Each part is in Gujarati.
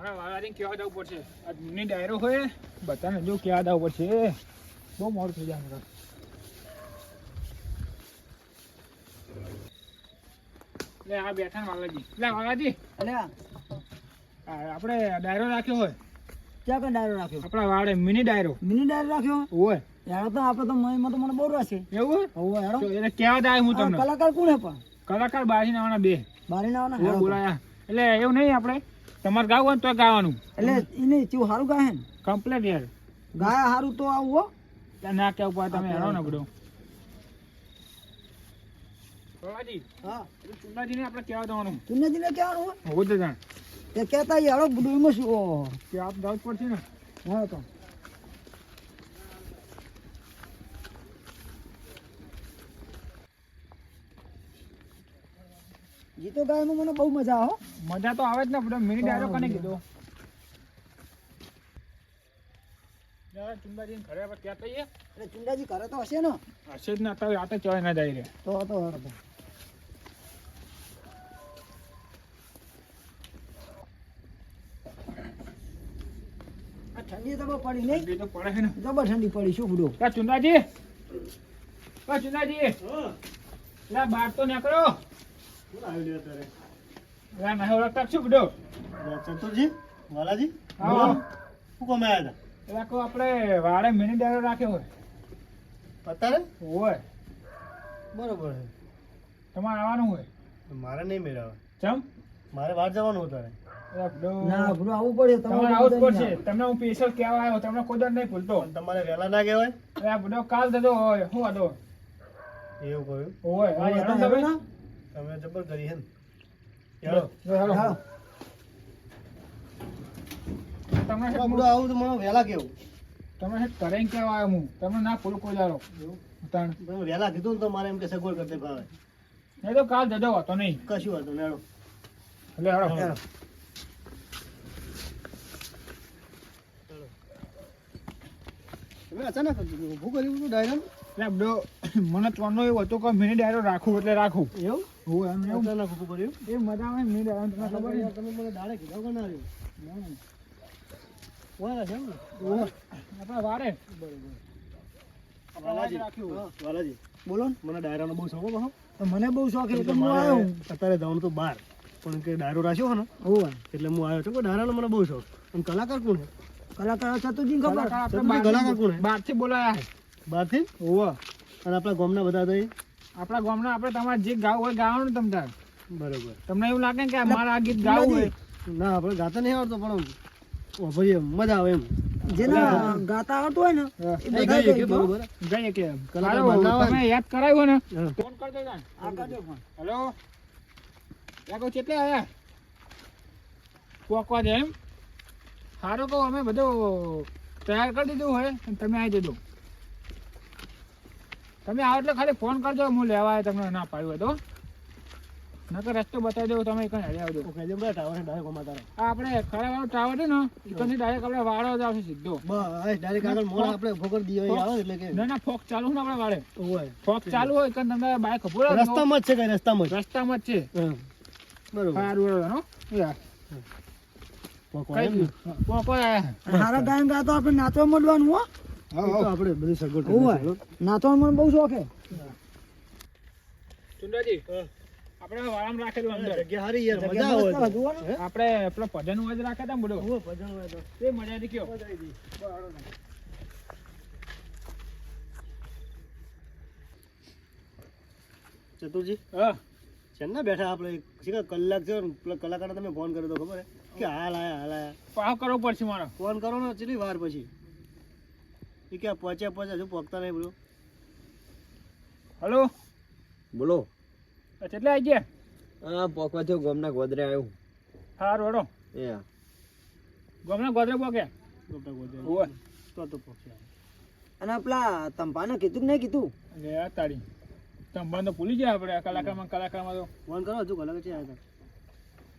હમણાં વાળાને કહેવા જવું પડશે? આ જૂની ડાયરો હોય બધાને જો કહેવા જવું પડશે. બહુ મોડું થઈ જાય હમણાં લે આ બેઠા વાલાજી. લે વાલાજી. અલે આ આ આપણે ડાયરો રાખ્યો હોય. ક્યાં કઈ ડાયરો રાખ્યો? આપણા વાડે મિની ડાયરો. મિની ડાયરો રાખ્યો? હોય. યાર તો આપણે તો મહીમાં તો મને બહુ રસ છે. એવું હોય? એને કહેવા જાય હું તમને? કલાકાર કોણ હે પણ? કલાકાર બારી આવવાના બે. બારી ના આવવાના બોલાયા. એટલે એવું નહીં આપણે. તમારે ગાવું હોય ને તો ગાવાનું. એટલે એને ચેવું સારું ગાય ને? કમ્પ્લેટ યાર. ગાય સારું તો આવું હો. ના કેવું પડે તમે હેરો ને બધું બાબાજી ને ચુંડાજીને આપણે કહેવા દેવાનું. ને કહેવાનું હોય હું તો જાણ. તે કહેતા હેડો ડુઈમાં શું કે આપ ગાવ પડશે ને. હા તો. ગીતો ગાયમાં મને બહુ મજા આવો મજા તો આવે જ ને બધો મિની ડાયરો કને કીધો? ઘરે થઈએ. એટલે ચુંડાજી ઘરે તો હશે ને. હશે જ ને અત્યારે રાતે ચોય ના જાય રે. તો તો. ઠંડી તો પડી નહીં. ઠંડી તો પડે છે ને. જબર ઠંડી પડી શું બુડો કા ચુંડાજી કા ચુંડાજી લા બાર તો નીકળો. આપણે વાડે મિની ડાયરો રાખ્યો હોય. અત્યારે? હોય. બરોબર તમારે આવવાનું હોય. મારે નહીં મેળવે ચમ? મારે બહાર જવાનું હતું તારે એટલે બધો- ના બુડો આવવું પડે. તમારે આવું જ પડશે. તમને હું સ્પેશિયલ કહેવા આવ્યો તમને કોઈ દર નહીં ભૂલતો. તમારે વહેલા ના કહેવાય? આ બધો કાલ થતો હોય. શું હતો એવું કહ્યું. હોય. તમે તમે જબર કરી હે બધું આવું તો મને વહેલા કેવું. તમે હેઠ કરીને કહેવા આવ્યો હું તમે ના ફૂલ દાડો. તાણ. તમે વહેલા કીધું તો મારે એમ કે સગવડ કરતે ભાવે. નહીં તો કાલ જજો હતો નહીં. કશું હતું નેડો એટલે હાડો હેડો. તમે અચાનક ઊભું કર્યું હતું ડાયરાનું? મને ત્રણનો એવું હતું કે મિની ડાયરો રાખું એટલે રાખું. એવું? હોય એમ એવું? અચાનક ઊભું કર્યું એ મજા આવે મિની તમને ખબર યાર, તમે મને દાડે કીધા વગર ના આવ્યું. વાલા છે એમ ને? આપણા વારે. વાલાજી. રાખ્યું. વાલાજી. બોલો મને ડાયરાનો બહુ શોખ હો મને બહુ શોખ એટલે હું આવ્યો અત્યારે જવાનું તો બહાર પણ કે ડાયરો રાખ્યો હો ને એટલે હું આવ્યો. છું કે ડાયરાનો મને બહુ શોખ. અને કલાકાર કોણ છે? કલાકાર ચતુર્જી ખબર કલાકાર કલાકાર કોણ? બહારથી બોલાયા બહારથી હોવે. અને આપણા ગામના બધા અહીં? આપણા ગામના આપણે તમારે જે ગાવ હોય ગાવાનું તમ તાર બરોબર. તમને એવું લાગે ને કે મારા આ ગીત ગાવું હોય? ના આપણે ગાતા નહીં આવડતો પણ વાપરીએ મજા આવે એમ. જેના ગાતા આવડતું હોય ને એ બરોબર? જઈએ કે. તમે યાદ કરાવ્યું ને? ફોન કરજો જાણ આ કરજો ફોન. હેલો. યાકો કેટલે આયા? કોકવા દે એમ? સારું કહું અમે બધું તૈયાર કરી દીધું હોય તમે આવી જજો. તમે આવો એટલે ખાલી ફોન કરજો હું લેવા આવે તમને ના પાડ્યું તો. નકર રસ્તો બતાવી દેવું તમે કઈ હરી આવજો. જેમ બધા ટાવર ડાયરેક્ટ ગમા તારા. આ આપણે ખરા વાળો ટાવર છે ને એકની ડાયરેક્ટ આપણે વાળો જ આવશે સીધો. બસ ડાયરેક્ટ આગળ મોડ આપણે ફોકર દીયો આવે એટલે કે ના ના ફોક ચાલુ ને આપણે વાળે. હોય ફોક ચાલુ હોય કે તમે બાઈક ખબર. રસ્તામાં જ છે કઈ રસ્તામાં જ. રસ્તામાં જ છે. બરોબર. સારું બરોબર નો. પોકો? પોકો આયા. હારા ગાયન ગાતો આપણે નાચવા મળવાનું હો. આપણે બધી સગવડ કરી. છે. નાચવાનું મને બહુ શોખ હે ચુંડાજી હા. આપણે વાળામાં રાખેલું અંદર જગ્યા હારી યાર મજા આવે મસ્ત તો. જુઓ ને. આપણે પેલો ભજન વાજ રાખ્યા હતા ને બધું ભજન હોય તો. મજા હતી કયો ચતુરજી હા ચેન્ના બેઠા આપણે શીખર કલાક છે ને પેલા તમે ફોન કર્યો તો ખબર હે કે હાલ આયા હાલ આયા પાવ કરવો પડશે મારો ફોન કરો ને ચીલી વાર પછી એ ક્યાં પહોંચ્યા પહોંચ્યા હજુ પહોંચતા નહીં બોલો. હલો? બોલો. કેટલે આવી ગયા? હા પોકવા થયો ગોમના ગોદરે આવ્યો સારું હેડો. એ. ગમના ગોદરે પોક્યા ગોમના ગોદરે. તો તો પહોંચ્યા અને પેલા તંપાને કીધું કે નહીં કીધું? લે આ તારી તમે તો ભૂલી જાય આપણે આ કલાકારમાં કલાકારમાં તો. ફોન કરો હજુ કલાક છે આવ્યા.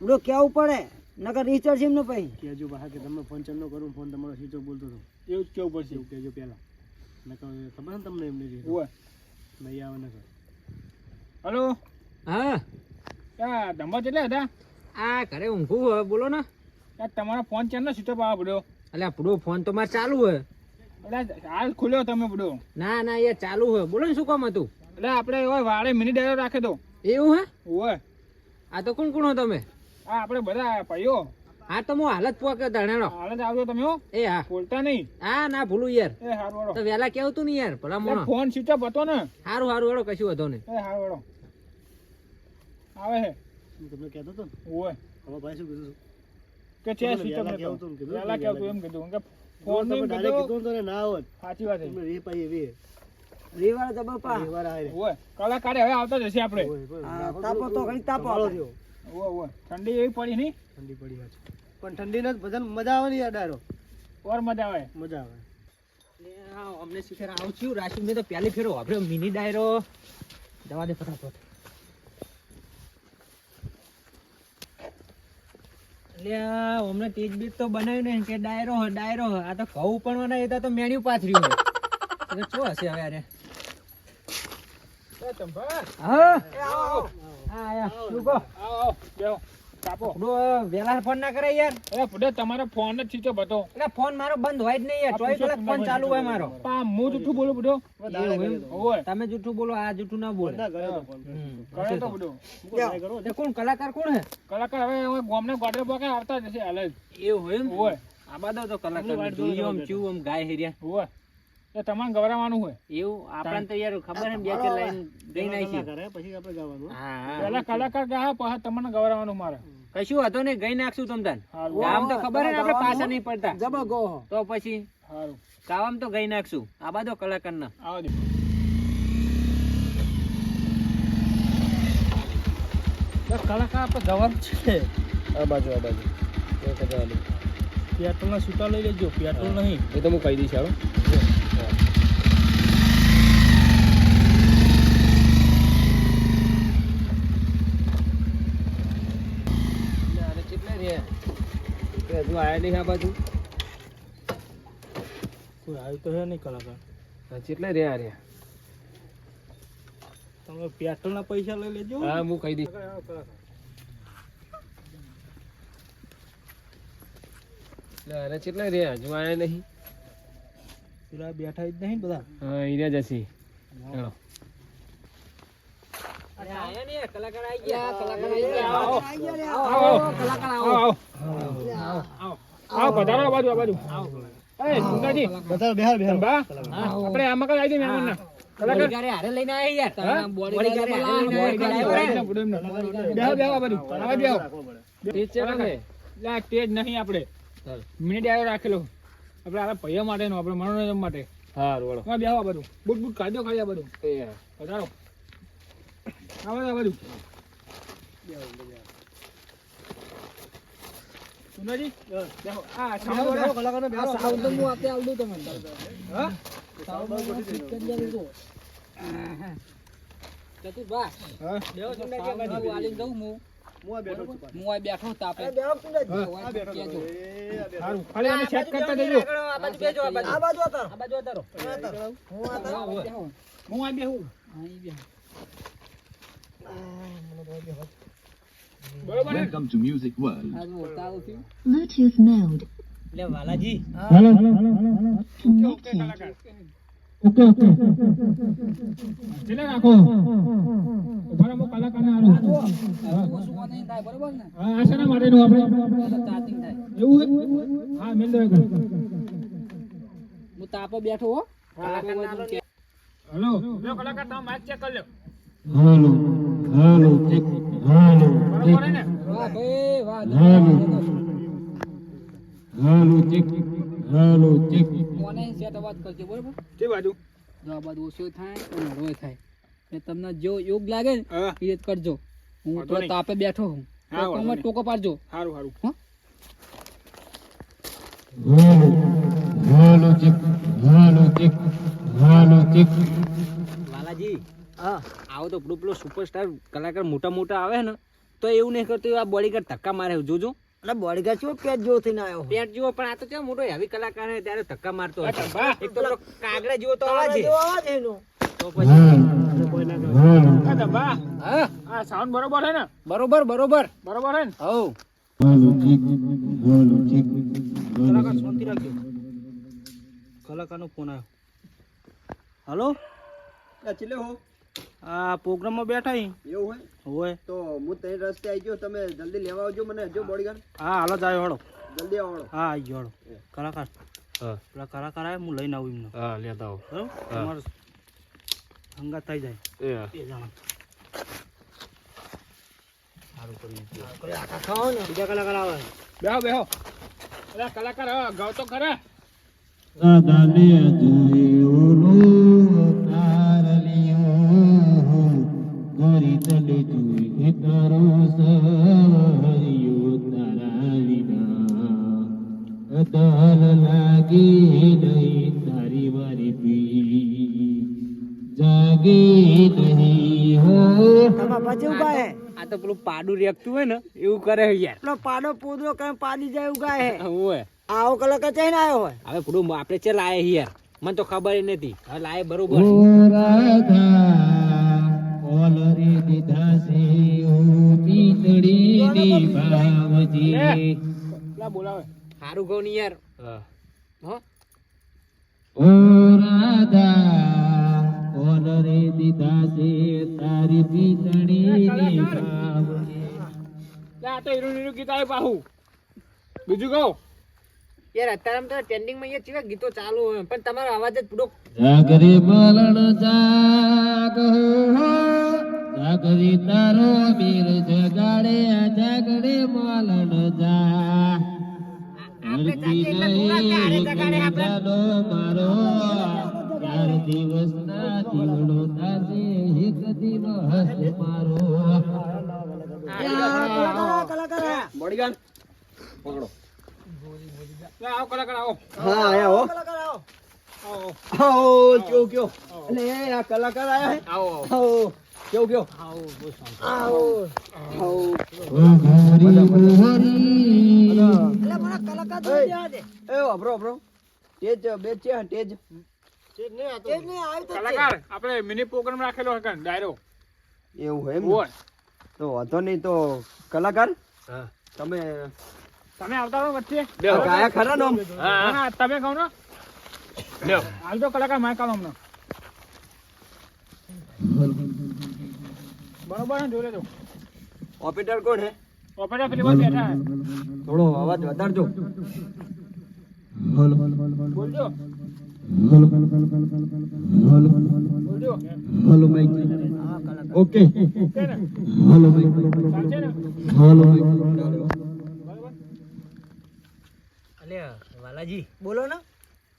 બોલો કેવું પડે નકર રિચાર્જ એમ પછી કે હજુ બહાર કે તમે ફોન ચાલુ કરું ફોન તમારો સ્વિચ બોલતો હતો એવું જ કેવું પડશે. એવું કેજો પહેલા. નકર ખબર ને તમને એમને રીતે? નહીં આવે નકર. હલો? હા. આ ધંબા કેટલા હતા? આ ઘરે ઊંઘું હવે બોલો ને. યાર તમારો ફોન ચાર સ્વિચ ઓફ આવે પડ્યો? એટલે આપણો ફોન તો મારે ચાલુ હોય. એટલે હાલ ખુલ્યો તમે બડો ના ના એ ચાલુ હોય. બોલો ને શું કામ હતું? એટલે આપણે હોય વાળે મિની ડાયરો રાખે તો. એવું હે? ઓય. આ તો કોણ કોણ હો તમે? આ આપણે બધા ભાઈઓ. હા તો હું હાલત પોકે ધણેલો હાલ જ આવજો તમે એ હા. બોલતા નહીં. હા ના ભૂલું યાર. એ હારું વાળો તો વેલા કેવું તું ને યાર ભલા મોણો? ફોન સ્વિચ ઓફ હતો ને. હારું હારું વાળો કશું હતો ને એ હારું વાળો આવે હે. હું તમને કહેતો તો ઓય. હવે ભાઈ શું કીધું? કે છે સ્વિચ ઓફ વહેલા નતો તું. કીધું? વહેલા કેવું તું એમ કીધું. કે ફોન નહીં ડાયરેક્ટ કીધું. તો ના હોત સાચી વાત છે. રે પાઈ એવી. રેવાળા તો બાપા. વાર આવે. ઓય. કલાકારે હવે આવતા જશે આપણે. તાપો તો ઘડી તાપો સંભાળો આપણે. ઠંડી એવી પડી નહીં? ઠંડી પડી વાત છે. પણ ઠંડીને જ બધાને મજા આવે ને યાર ડાયરો. ઓર મજા આવે? મજા આવે. અમને શિખર આવું છું. રાશિ મેં તો પહેલી ફેરો વાપર્યો મિની ડાયરો. જવા દે ફટાફટ. એટલે અમને તેજ બીજ તો બનાવ્યું ને કે ડાયરો હે ડાયરો હે. આ તો ઘઉં પણ બનાવી તો મેન્યુ પાથર્યું એટલે શું હશે હવે અરે હા? એ આવો, આવો. હા આયા શું કહો? આવો આવો બેહો કાપો. આપણો વેલા ફોન ના કરે યાર. એ પુડે તમારો ફોન જ સ્વિચ ઓફ એટલે ફોન મારો બંધ હોય જ નહીં યાર ચોવીસ કલાક ફોન ચાલુ હોય મારો. પા હું જૂઠું બોલું બુડો એવું એમ? ઓય તમે જૂઠું બોલો આ જૂઠું ના બોલે. બધા ઘરે તો ફોન હમ. કરે તો. બુડો મૂકો, ટ્રાય કરો એટલે કોણ કલાકાર કોણ હે? કલાકાર હવે ગોમને ગોડરે પોકે આવતા જશે હાલ એવું એમ? ઓય આ બાદો તો કલાકાર જોઈએ આમ લેજો. આમ ગાય હેરિયા. તમારે ગવરાવાનું હોય. એવું આપણને તો યાર ખબર એમ બે લાઈન ગઈ નાખી. કરે પછી આપણે ગાવાનું હા. પેલા કલાકાર ગયા પછી તમને ગવરાવાનું મારે. કશું હતો ને ગઈ નાખશું તમ તાન. ગામ તો ખબર ને આપણે પાછા નહીં પડતા. તો પછી સારું ગાવામ તો ગઈ નાખશું. આ બાદો કલાકાર ના આવો કલાકાર આપણે જવાનું છે. આ બાજુ આ બાજુ. એ કચરા પેટ્રોલ ના છૂટા લઈ લેજો પેટ્રોલ નહીં. એ તો હું કહી દઈશ હાલો. કેટલા હજુ આવ્યા નહીં આ બાજુ કોઈ આવ્યું તો હે નહીં કલાકાર હા, રહ્યા રહ્યા તમે પેટ્રોલના પૈસા લઈ લેજો હા હું કહી દઈશ અરે કેટલા રહ્યા? હજુ આયા નહીં. પેલા બેઠા જ નહીં બધા. હા ઈરા જશે. ચલો. કલાકાર આવી ગયા કલાકાર આવો. ગયા આવો. આવો. કલાકાર આવો આવો આવો પધારો બાજુ આ બાજુ. એ સુંદરજી બધા બેહાર બેહાર બા આપણે આમાં કઈ આવી મહેમાન ના કલાકાર. બોડીગારે હારે લઈને આયા યાર. હા? બોડીગારે હારે લઈને આયા. બેહો બેહો બાજુ. આવા બેહો ટીચ ને. લા તેજ નહીં આપણે. મિનિટ આવ્યો રાખેલો. આપણે આ પૈયા માટે નો આપણે મનોરંજન માટે. હારું વળો હા બેહો આ બધું. બુટ બુટ કાઢો ખાલી આ બધું. એ. પધારો આવો આ બધું. સુંદરજી બેહો. આ સાઉન્ડ કલાકારને બેહારો. સાઉન્ડ હું આપે આલ દઉં તમને? હા? સાઉન્ડ હું ફિટ કરી આલું હા. બેહો સુંદરજી આ બાજુ. આલીને જઉં હું. હું આ બેઠો છું પાછો. હું આ બેઠો તાપે. બેહો બેઠો. સારું ખાલી આને ચેક કરતા દેજો આ બાજુ બેજો, આ બાજુ. આ બાજુ હતા આ બાજુ અતારો. હું આ હું આ બેહું. બરોબર ને? Welcome to Music World. Bluetooth mode. લે વાલાજી. ઓકે ઓકે કલાકાર. છેલ્લે રાખો ઊભા રહો, હું કલાકારને હારું. હા, મેલ હું તાપે બેઠો હો હલો લો કલાકાર તમે માઇક ચેક કરી લો બરોબર ને વાહ ભાઈ વાહ hello, check, hello, ચેક. મોને સેટ અવાજ કરજો બરોબર? તે બાજુ. જો આ બાજુ ઓછો થાય અને રોય થાય. ને તમને જો યોગ લાગે ને હા. એ કરજો. હું તો તાપે બેઠો હું તમે ટોકો પાડજો. સારું સારું. વાલાજી હા. આવો તો પેલો પેલો સુપરસ્ટાર કલાકાર મોટા મોટા આવે ને તો એવું નહીં કરતું આ બોડીગાર્ડ ધક્કા મારે જોજો. એટલે બોડીગા શું પેટ જેવો થઈને આવ્યો પેટ જેવો પણ આ તો કેવો મોટો હેવી કલાકાર હે ત્યારે ધક્કા મારતો હતો એક તો પેલો કાગડા જેવો તો તારા છે. એનો. તો પછી હા? આ સાઉન્ડ બરોબર છે ને? બરોબર બરોબર. બરોબર ને? કલાકાર શાંતિ રાખજો. કલાકારનો ફોન આવ્યો. હલો ચીલે હો. આ પ્રોગ્રામમાં બેઠા એવું હોય? હોય. તો હું તઈ રસ્તે આવી ગયો. તમે જલ્દી લેવા આવજો મને. જો બોડીગાર્ડ. હા હાલો જ આવ્યો હળો જલ્દી આવો હા આવી ગયો હળો કલાકાર હા. પેલા કલાકાર આવે હું લઈને આવું એમને. હા લેતા આવો. બરાબર? તમારે હંગાત થઈ જાય. એ જણા. બીજા કલાકાર આવે. બેહો બેહો. કલાકાર હવે ગાવ તો ખરા. દાદાને જાગી નહીં હો. તમારા પછી ઊભા હે. આ તો પેલું પાડું રેખતું હોય ને એવું કરે યાર. પેલો પાડો પૂદરો પાડી જાય એવું ગાય હોય. આવો કલાક ચાઈને આવ્યો હોય. હવે પેલું આપણે ચે લાય યાર. મને તો ખબર નથી. હવે લાયે બરોબર. ઓ રાધા ઓલ રે દીધા છે ઓ પીતળીની ભાવજી બોલાવે. સારું કહું યાર. હા. ઓ રાધા ઓલ રે દીધા છે તારી પીતળીની આ તો હીરો હીરો ગીત આવે પાહું બીજું કહો. યાર અત્યારે ગીતો ચાલુ હોય પણ તમારો અવાજ જ પૂરો જાગરે જાગ. હો તારો બીર જગાડે આ જાગરે મલણ જા. હરતી નહીં જાડો મારો ચાર દિવસના દીવડો તાસે એક દિવસ મારો. પકડો. આવો કલાકાર આવો. હા આયા હો. કલાકાર આવો. આવો આવો કયો કયો. એટલે આ કલાકાર આયા હે. આવો આવો. કયો કયો. આવો આવો ઓ ઘોરી ઘોરી એટલે મને કલાકાર દે. એ અભરો અભરો. તેજ બે છે તેજ કલાકાર આપણે મિની પ્રોગ્રામ રાખેલો ડાયરો. એવું એમ? તો વાંધો નહીં તો કલાકાર તમે તમે આવતા રહો વચ્ચે. ગાયા ખરા નો હા હા, તમે કહો ને. હાલ તો કલાકાર માર કામ હમણાં. બરોબર ને જોઈ લેજો. ઓપરેટર કોણ હે? ઓપરેટર પેલી વાર બેઠા થોડો અવાજ વધારજો. બોલજો. Hello hello hello mic okay okay hello mic hello અલ્યા વાલાજી બોલો ને.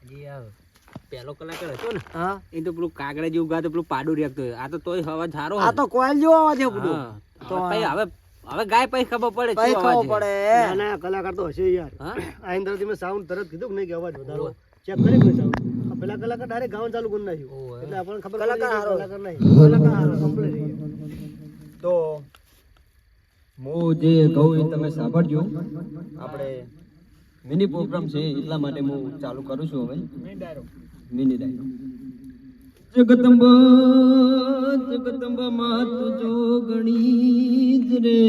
હજી આ પહેલો કલાકાર હતો ને હા એ તો પેલું કાગડા જેવું ગાતો પેલું પાડું રેખતો આ તો તોય અવાજ સારો આ તો કોયલ જેવો અવાજ છે બધું હા. હવે ગાય પછી ખબર પડે ખબર પડે ના કલાકાર તો હશે યાર. હા? આ અંદરથી મેં સાઉન્ડ તરત કીધું કે નહીં કે અવાજ વધારો. ચેક કરી કોઈ પેલા કલાકાર ડાયરેક્ટ ગાવાનું ચાલુ કરી નાખ્યું. એટલે આપણને ખબર કલાકાર હારો. કલાકાર નહીં. કલાકાર હારો કમ્પ્લીટ તો હું જે કહું એ તમે સાંભળજો. આપણે મિની પ્રોગ્રામ છે એટલા માટે હું ચાલુ કરું છું હવે. મેં ડાયરો મિની ડાયરો જગદંબા જગદંબા માત જોગણી જ રે.